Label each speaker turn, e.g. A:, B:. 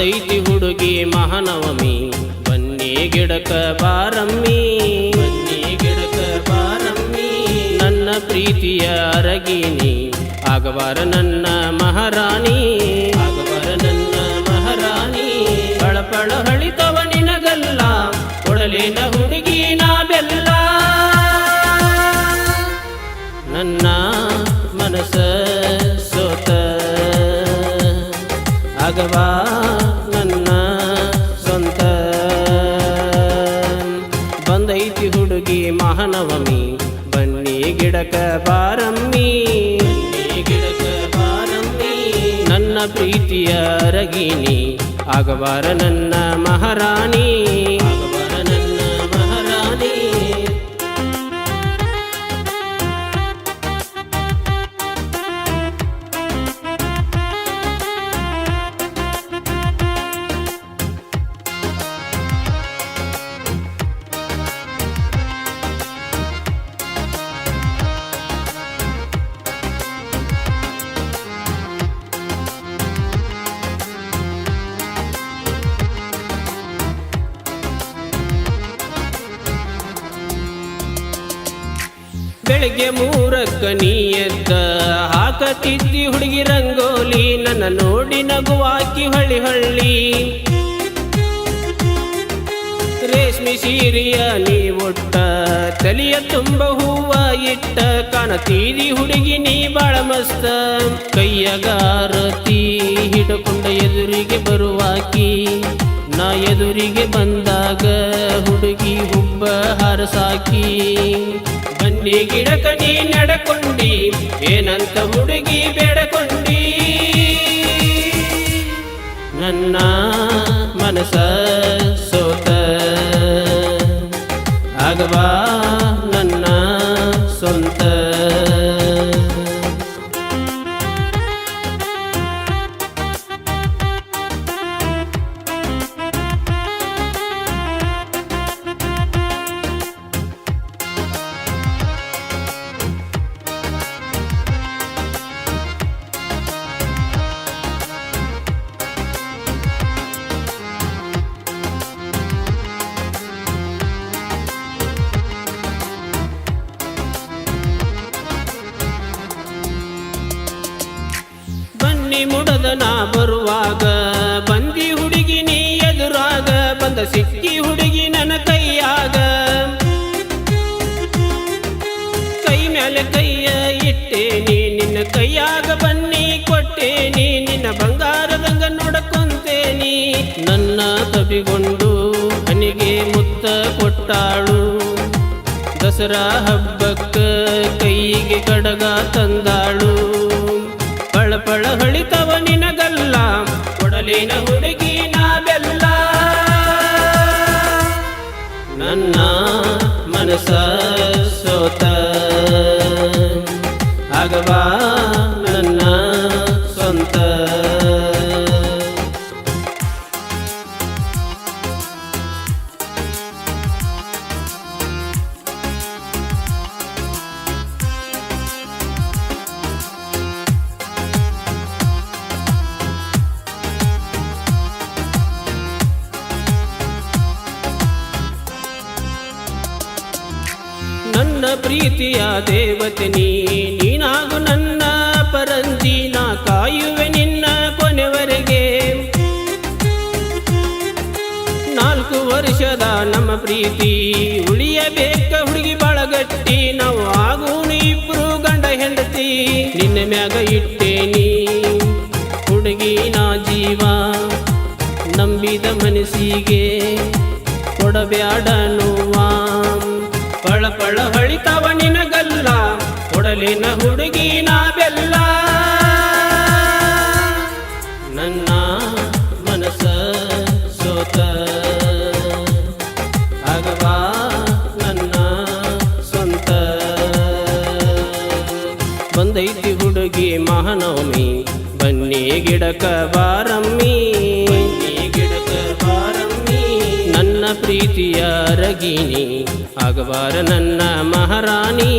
A: ಬಂದೈತಿ ಹುಡುಗಿ ಮಹಾನವಮಿ. ಬನ್ನಿ ಗಿಡಕ ಬಾರಮ್ಮಿ. ಬನ್ನಿ ಗಿಡಕ ಬಾರಮ್ಮಿ. ನನ್ನ ಪ್ರೀತಿಯ ಅರಗಿನಿ. ಆಗಬಾರ ನನ್ನ ಮಹಾರಾಣಿ. ಆಗವಾರ ನನ್ನ ಮಹಾರಾಣಿ. ಪಳಪಳ ಹಳಿತವ ನಿನಗಲ್ಲ. ಕೊಡಲಿನ ಹುಡುಗಿ ನಾವೆಲ್ಲ. ನನ್ನ ಮನಸ ಸೋತ. ಆಗವಾ ಮಹಾನವಮಿ ಬನ್ನಿ ಗಿಡಕ ಬಾರಮ್ಮಿ ಗಿಡಕ ಬಾರಮ್ಮಿ ನನ್ನ ಪ್ರೀತಿಯ ರಗಿನಿ ಆಗಬಾರ ನನ್ನ ಮಹಾರಾಣಿ. ಬೆಳಗ್ಗೆ ಮೂರಕ್ಕ ನೀ ಎದ್ದ ಹಾಕತಿದ್ದಿ ಹುಡುಗಿ ರಂಗೋಲಿ, ನನ್ನ ನೋಡಿ ನಗುವಾಕಿ ಹಳ್ಳಿ ಹಳ್ಳಿ. ರೇಷ್ಮಿ ಸೀರಿಯ ನೀ ಒಟ್ಟ, ತಲಿಯ ತುಂಬ ಹೂವ ಇಟ್ಟ, ಕಾಣತೀರಿ ಹುಡುಗಿ ನೀ ಬಾಳ ಮಸ್ತ. ಕೈಯಗಾರತಿ ಹಿಡಕೊಂಡ ಎದುರಿಗೆ ಬರುವಾಕಿ ನಾ ಎದುರಿಗೆ ಬಂದಾಗ ಹುಡುಗಿ ಹುಬ್ಬ ಹರಸಾಕಿ ಬನ್ನಿ ಗಿಡಕ ನೀ ನಡಕೊಂಡಿ ಏನಂತ ಹುಡುಗಿ ಬೇಡಕೊಂಡಿ. ನನ್ನ ಮುಡದ ನಾ ಬರುವಾಗ, ಬಂದಿ ಹುಡುಗಿ ನೀ ಎದುರಾಗ, ಬಂದ ಸಿಕ್ಕಿ ಹುಡುಗಿ ನನ್ನ ಕೈಯಾಗ. ಕೈ ಮೇಲೆ ಕೈಯ ಇಟ್ಟೇನಿ, ನಿನ್ನ ಕೈಯಾಗ ಬನ್ನಿ, ಕೊಟ್ಟೇನಿ, ನಿನ್ನ ಬಂಗಾರದಂಗ ನೋಡಕೊಂತೇನಿ. ನನ್ನ ತಬಿಗೊಂಡು ನನಗೆ ಮುತ್ತ ಕೊಟ್ಟಾಳು. ದಸರಾ ಹಬ್ಬಕ್ಕ ಕೈಗೆ ಕಡಗ ತಂದಾಳು. ಹೊಳಿತವ ನಿನಗಲ್ಲ ಕೊಡಲಿನ ಹುಡುಗಿ ನಾ ಬೆಲ್ಲ ನನ್ನ ಮನಸ ಸೋತ. ಆಗವಾ ಪ್ರೀತಿಯ ದೇವತೆ ನೀನಾಗು ನನ್ನ ಪರಂಜಿ, ನಾ ಕಾಯುವೆ ನಿನ್ನ ಕೊನೆವರೆಗೆ. ನಾಲ್ಕು ವರ್ಷದ ನಮ್ಮ ಪ್ರೀತಿ, ಉಳಿಯಬೇಕ ಹುಡುಗಿ ಬಳಗಟ್ಟಿ, ನಾವು ಆಗು ಇಬ್ರು ಗಂಡ ಹೆಂಡತಿ, ನಿನ್ನ ಮ್ಯಾಗ ಇಟ್ಟೇನಿ ಹುಡುಗಿ ನಾ ಜೀವ, ನಂಬಿದ ಮನಸ್ಸಿಗೆ ಕೊಡಬ್ಯಾಡ ನೋವ ಪಳ ಪಳ ಹೊಳಿತವ ನಿನಗಲ್ಲ, ಕೊಡಲಿನ ಹುಡುಗಿ ನಾ ಬೆಲ್ಲ ನನ್ನ ಮನಸ ಸೋತ, ಆಗವಾ ನನ್ನ ಸ್ವಂತ. ಬಂದೈತಿ ಹುಡುಗಿ ಮಹಾನವಮಿ, ಬನ್ನಿ ಗಿಡಕ ಬಾರಮ್ಮಿ. ಪ್ರೀತಿಯ ರಗಿನಿ ಆಗಬಾರ ನನ್ನ ಮಹಾರಾಣಿ.